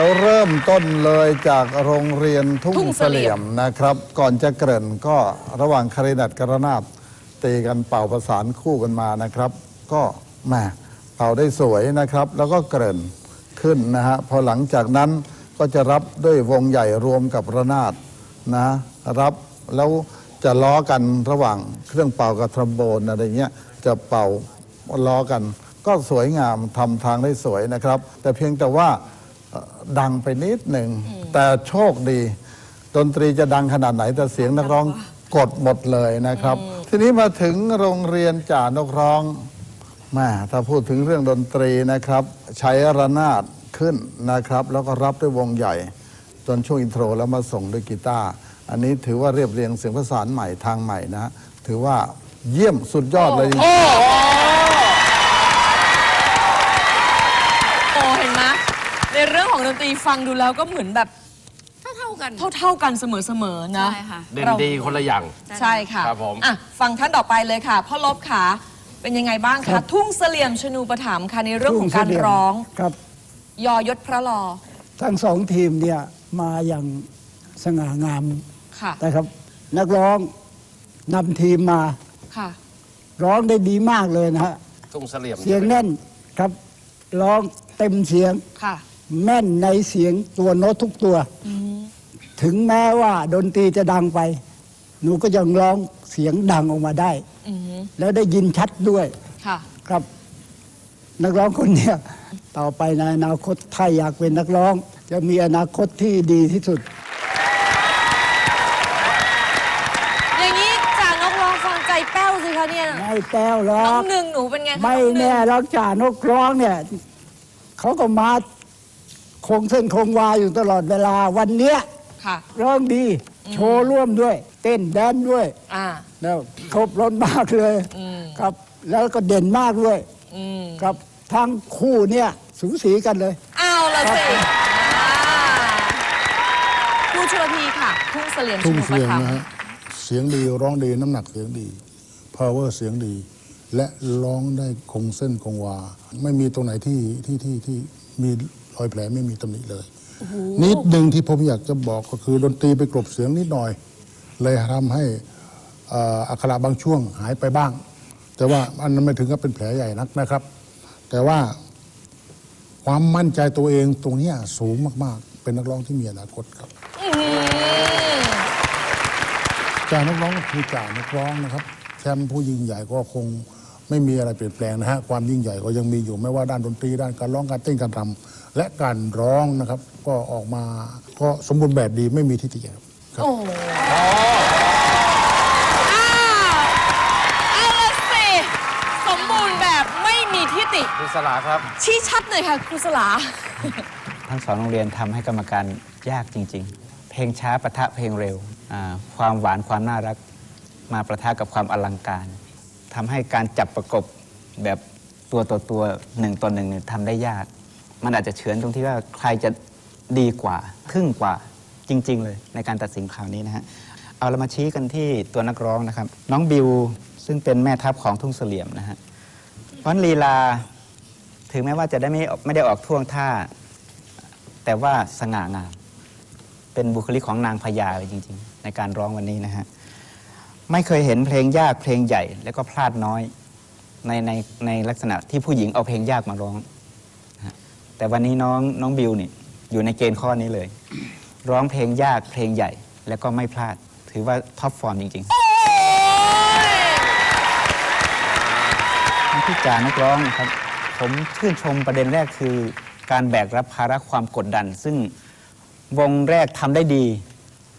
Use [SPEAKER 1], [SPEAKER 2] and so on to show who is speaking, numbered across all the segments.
[SPEAKER 1] เราเริ่มต้นเลยจากโรงเรียนทุ่
[SPEAKER 2] ทุ่
[SPEAKER 1] ง
[SPEAKER 2] ง
[SPEAKER 1] เส
[SPEAKER 2] เสลี่
[SPEAKER 1] ลี่ย
[SPEAKER 2] ย
[SPEAKER 1] ม
[SPEAKER 2] ม
[SPEAKER 1] นะครับ ก่อนจะเกริ่นก็ระหว่างคารินัดกระนาบตีกันเป่าประสานคู่กันมานะครับ ก็แหมเป่าได้สวยนะครับ แล้วก็เกริ่นขึ้นนะฮะพอหลังจากนั้นก็จะรับด้วยวงใหญ่รวมกับระนาดนะรับแล้วจะล้อกันระหว่างเครื่องเป่ากับทรอมโบนอะไรเงี้ยจะเป่าล้อกัน ก็สวยงามทำทางได้สวยนะครับ แต่เพียงแต่ว่าเอ่อ ดังไปนิดหนึ่ง แต่โชคดี ดนตรีจะดังขนาดไหนแต่เสียงนักร้องกดหมดเลยนะครับ ทีนี้มาถึงโรงเรียนจ่านกร้องแม่ถ้าพูดถึงเรื่องดนตรีนะครับ ใช้ระนาดขึ้นนะครับ แล้วก็รับด้วยวงใหญ่ จนช่วงอินโทรแล้วมาส่งด้วยกีตาร์อันนี้ถือว่าเรียบเรียงเสียงประสานใหม่ทางใหม่นะฮะถือว่าเยี่ยมสุดยอดเลยจริง
[SPEAKER 2] โดนตรีฟังดูแล้วก็เหมือนแบบ
[SPEAKER 3] เท่าเท่าๆกัน
[SPEAKER 2] เท่าๆกันเสมอๆนะ
[SPEAKER 3] ใช่ค่ะ
[SPEAKER 4] เด่นดีคนละอย่าง
[SPEAKER 2] ใช่ค่ะ
[SPEAKER 4] ครับผม
[SPEAKER 2] อะฟังท่านต่อไปเลยค่ะพ่อลบค่ะเป็นยังไงบ้าง
[SPEAKER 5] ครั
[SPEAKER 2] คะ
[SPEAKER 5] บ
[SPEAKER 2] ทุ่งเสลี่ยมชนูปถัมภ์ค่ะในเรื่องของการ
[SPEAKER 5] ทุ่เสลี่ยม
[SPEAKER 2] ร้อง
[SPEAKER 5] ครับ
[SPEAKER 2] ยอยศพระลอ
[SPEAKER 5] ทั้งสองทีมเนี่ยมาอย่างสง่างาม
[SPEAKER 2] ค่ะ
[SPEAKER 5] นะครับ นักร้องนำทีมมา
[SPEAKER 2] ค่ะ
[SPEAKER 5] ร้องได้ดีมากเลยนะฮะ
[SPEAKER 4] ทุ่งเสลี่ยม
[SPEAKER 5] เสียงแน่นครับ ร้องเต็มเสียง
[SPEAKER 2] ค่ะ
[SPEAKER 5] แม่นในเสียงตัวโน้ตทุกตัว ถึงแม้ว่าดนตรีจะดังไป หนูก็ยังร้องเสียงดังออกมาได้
[SPEAKER 2] อือหือ
[SPEAKER 5] แล้วได้ยินชัดด้วย
[SPEAKER 2] ค่ะ
[SPEAKER 5] ครับ นักร้องคนเนี้ยต่อไปในอนาคตถ้าอยากเป็นนักร้อง จะมีอนาคตที่ดีที่สุด
[SPEAKER 2] อย่างนี้จ่านกร้องฟังใจแป้วสิคะเนี่ย
[SPEAKER 5] ไม่แป้วหรอ
[SPEAKER 2] น้อง
[SPEAKER 5] ก
[SPEAKER 2] หนึ่งหนูเป็นไงคะ
[SPEAKER 5] ไม่
[SPEAKER 2] องหง
[SPEAKER 5] แน่หรอกจ่านกร้องเนี่ยเขาก็มา คงเส้นคงวาอยู่ตลอดเวลาวันเนี้ย
[SPEAKER 2] ค่ะ
[SPEAKER 5] ร้องดี โชว์ร่วมด้วย เต้นแดนด้วย
[SPEAKER 2] อ่า
[SPEAKER 5] แล้วครบรถมากเลย
[SPEAKER 2] อืม
[SPEAKER 5] ครับ แล้วก็เด่นมากด้วย
[SPEAKER 2] อืม
[SPEAKER 5] ครับทั้งคู่เนี่ยสูสีกันเลย
[SPEAKER 2] เอาละสิอ่าครูชลทีค่ะ ทุ่งเสลี่ยมช
[SPEAKER 6] ทุ่ง
[SPEAKER 2] นู
[SPEAKER 6] เสี
[SPEAKER 2] ป
[SPEAKER 6] ยง
[SPEAKER 2] ถัมภ์
[SPEAKER 6] นะฮะเสียงดีร้องดีน้ำหนักเสียงดี power เสียงดี และร้องได้คงเส้นคงวา ไม่มีตรงไหนที่ที่ที่ที่มี รอยแผลไม่มีตำหนิเลย นิดหนึ่งที่ผมอยากจะบอกก็คือดนตรีไปกลบเสียงนิดหน่อย เลยทำให้เอ่ออักขระบางช่วงหายไปบ้าง แต่ว่าอันนั้นไม่ถึงกับเป็นแผลใหญ่นักนะครับ แต่ว่าความมั่นใจตัวเองตรงเนี้ยสูงมากๆ เป็นนักร้องที่มีอนาคตครับ
[SPEAKER 2] อื้อหือ
[SPEAKER 6] จ่านักร้องก็คือจ่านักร้องนะครับแชมป์ผู้ยิ่งใหญ่ก็คง ไม่มีอะไรเปลี่ยนแปลงนะฮะความยิ่งใหญ่ก็ยังมีอยู่ไม่ว่าด้านดนตรีด้านการร้องการเต้นการรำและการร้องนะครับก็ออกมาก็สมบูรณ์แบบดีไม่มีทิฏฐิครับครับ
[SPEAKER 2] โอ้โหอ้าวเอาละสิสมบูรณ์แบบไม่มีทิฏฐิ
[SPEAKER 4] คุณสลาครับ
[SPEAKER 2] ชี้ชัดหน่อยค่ะครูสลา
[SPEAKER 7] ทั้งสองโรงเรียนทำให้กรรมการยากจริง ๆ เพลงช้าปะทะเพลงเร็วอ่าความหวานความน่ารัก มาประทะกับความอลังการ ทำให้การจับประกบแบบตัวต่อตัวหนึ่งต่อหนึ่งเนี่ยทำได้ยาก มันอาจจะเฉือนตรงที่ว่าใครจะดีกว่าทึ่งกว่าจริง ๆ เลย ในการตัดสินคราวนี้นะฮะเอาเรามาชี้กันที่ตัวนักร้องนะครับ น้องบิวซึ่งเป็นแม่ทัพของทุ่งเสลี่ยมนะฮะเพราะลีลาถึงแม้ว่าจะได้ไม่ไม่ได้ออกท่วงท่า แต่ว่าสง่างาม เป็นบุคลิกของนางพญาเลยจริง ๆ ในการร้องวันนี้นะฮะ ไม่เคยเห็นเพลงยากเพลงใหญ่ แล้วก็พลาดน้อยในในในลักษณะที่ผู้หญิงเอาเพลงยากมาร้องนะฮะแต่วันนี้น้องน้องบิวนี่อยู่ในเกณฑ์ข้อนี้เลย ร้องเพลงยากเพลงใหญ่ แล้วก็ไม่พลาด ถือว่าท็อปฟอร์มจริงๆที่จานักร้องนะครับ ผมชื่นชมประเด็นแรกคือ การแบกรับภาระความกดดัน ซึ่งวงแรกทำได้ดี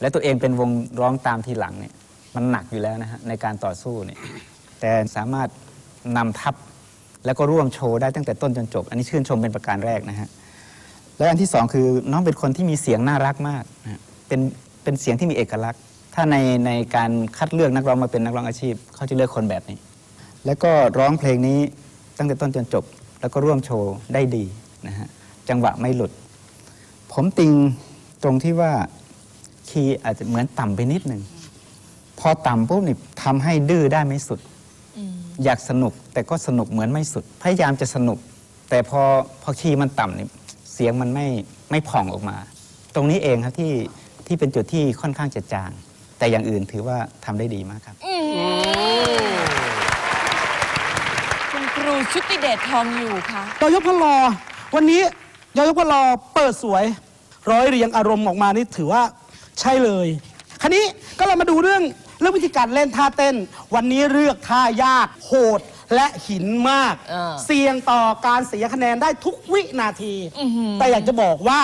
[SPEAKER 7] และตัวเองเป็นวงร้องตามทีหลังเนี่ย มันหนักอยู่แล้วนะฮะในการต่อสู้เนี่ยแต่สามารถนำทัพแล้วก็ร่วมโชว์ได้ตั้งแต่ต้นจนจบ อันนี้ชื่นชมเป็นประการแรกนะฮะและอันที่สองคือน้องเป็นคนที่มีเสียงน่ารักมากนะเป็นเป็นเสียงที่มีเอกลักษณ์ ถ้าในในการคัดเลือกนักร้องมาเป็นนักร้องอาชีพเขาจะเลือกคนแบบนี้ แล้วก็ร้องเพลงนี้ตั้งแต่ต้นจนจบ แล้วก็ร่วมโชว์ได้ดีนะฮะจังหวะไม่หลุด ผมติงตรงที่ว่าคีย์อาจจะเหมือนต่ำไปนิดหนึ่ง พอต่ำปุ๊บนี่ทำให้ดื้อได้ไม่สุด อยากสนุกแต่ก็สนุกเหมือนไม่สุด พยายามจะสนุก แต่พอพอคีย์มันต่ำนี่เสียงมันไม่ไม่ผ่องออกมา ตรงนี้เองครับที่ที่เป็นจุดที่ค่อนข้างจะจาง แต่อย่างอื่นถือว่าทำได้ดีมากครับ
[SPEAKER 2] คุณครูชุติเดชทองอยู่ค่ะ
[SPEAKER 3] ยอยกพลอ วันนี้ยอยกพลอเปิดสวย ร้อยเรียงอารมณ์ออกมานี่ถือว่าใช่เลย คราวนี้ก็เรามาดูเรื่อง เรื่องวิธีการเล่นท่าเต้น วันนี้เลือกท่ายากโหดและหินมาก
[SPEAKER 2] เออ
[SPEAKER 3] เสี่ยงต่อการเสียคะแนนได้ทุกวินาที แต่อยากจะบอกว่า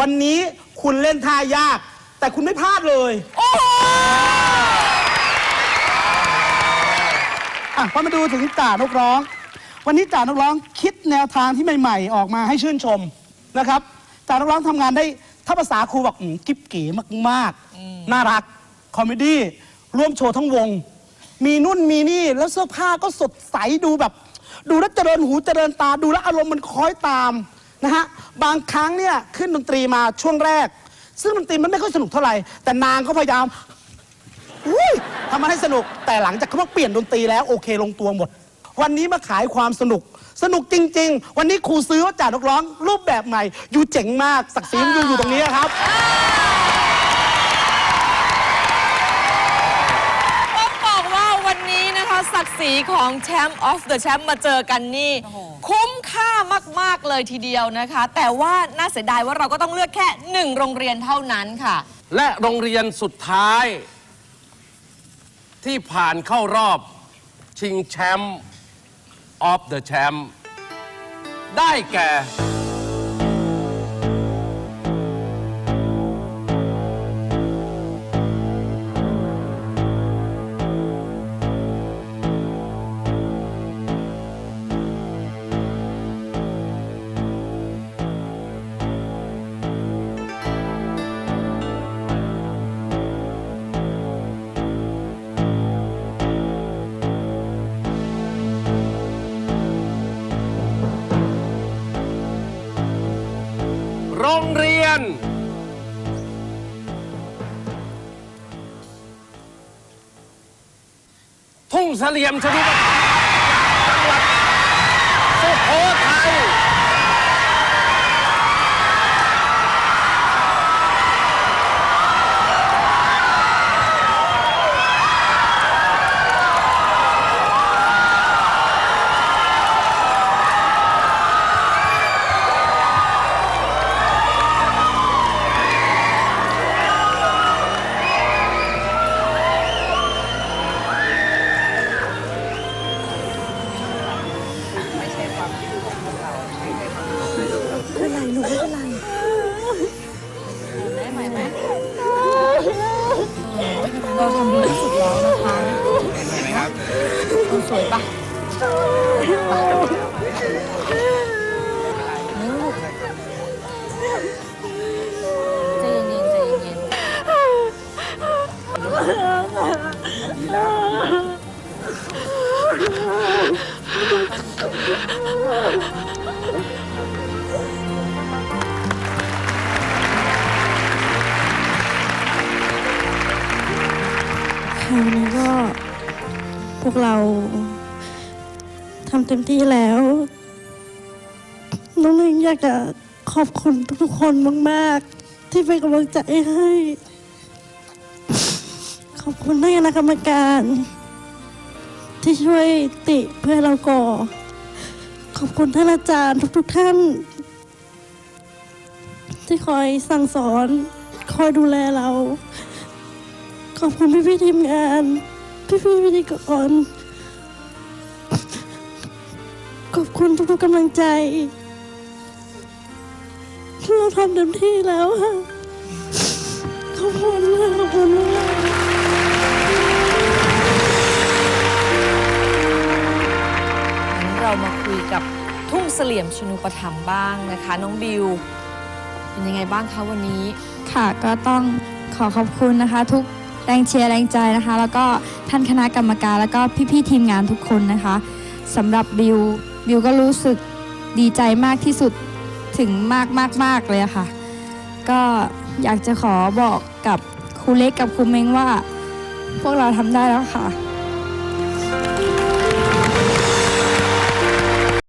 [SPEAKER 3] วันนี้คุณเล่นท่ายาก แต่คุณไม่พลาดเลย
[SPEAKER 2] โอ้โห
[SPEAKER 3] อะพอมาดูถึงจ่านกร้อง วันนี้จ่านกร้องคิดแนวทางที่ใหม่ๆ ออกมาให้ชื่นชมนะครับจ่านกร้องทำงานได้ถ้าภาษาครูบอกอืมกิ๊บเก๋มากๆ น่ารัก คอมเมดี้ ร่วมโชว์ทั้งวง มีนุ่นมีนี่แล้วเสื้อผ้าก็สดใสดูแบบ ดูแล้วเจริญหูเจริญตาดูแล้วอารมณ์มันคล้อยตามนะฮะบางครั้งเนี่ยขึ้นดนตรีมาช่วงแรก ซึ่งดนตรีมันไม่ค่อยสนุกเท่าไหร่ แต่นางก็พยายามอุ้ยทำมันให้สนุกแต่หลังจากเขาเปลี่ยนดนตรีแล้วโอเคลงตัวหมด วันนี้มาขายความสนุก สนุกจริง ๆ วันนี้ครูซื้อว่าจ่านักร้อง รูปแบบใหม่ อยู่เจ๋งมากศักดิ์ศรีอยู่อยู่ตรงนี้ครับ
[SPEAKER 2] นะคะศักดิ์ศรีของแชมป์ออฟเดอะแชมป์มาเจอกันนี่คุ้มค่ามาก ๆ เลยทีเดียวนะคะ แต่ว่าน่าเสียดายว่าเราก็ต้องเลือกแค่หนึ่งโรงเรียนเท่านั้นค่ะ
[SPEAKER 4] และโรงเรียนสุดท้าย ที่ผ่านเข้ารอบชิงแชมป์ออฟเดอะแชมป์ได้แก่ โรงเรียน ทุ่งเสลี่ยมชนุป
[SPEAKER 2] เราทำดีที่สุดแล้วนะคะสวยปะใจเย็นๆใจเย็นๆ
[SPEAKER 8] คร กเราทำเต็มที่แล้ว น้องหนึ่งอยากจะขอบคุณทุกๆคนมาก ๆ ที่เป็นกำลังใจให้ ขอบคุณท่านคณะกรรมการ ที่ช่วยติเพื่อเราก่อ ขอบคุณท่านอาจารย์ทุก ๆ ท่าน ที่คอยสั่งสอน คอยดูแลเรา ขอบคุณพี่พี่ๆทีมงาน พี่พี่ๆพิธีกรขอบคุณทุกๆกำลังใจเราทำเต็มที่แล้วค่ะขอบคุณมากขอบคุณมาก
[SPEAKER 2] งั้นเรามาคุยกับทุ่งเสลี่ยมชนุปถัมภ์บ้างนะคะ น้องบิว เป็นยังไงบ้างคะวันนี้
[SPEAKER 9] ค่ะก็ต้องขอขอบคุณนะคะทุก แรงเชียร์แรงใจนะคะ แล้วก็ท่านคณะกรรมการ แล้วก็พี่ๆทีมงานทุกคนนะคะสำหรับบิวบิวก็รู้สึกดีใจมากที่สุดถึงมากมากมากเลยอะค่ะ ก็อยากจะขอบอกกับครูเล็กกับครูเม้งว่า พวกเราทำได้แล้วค่ะ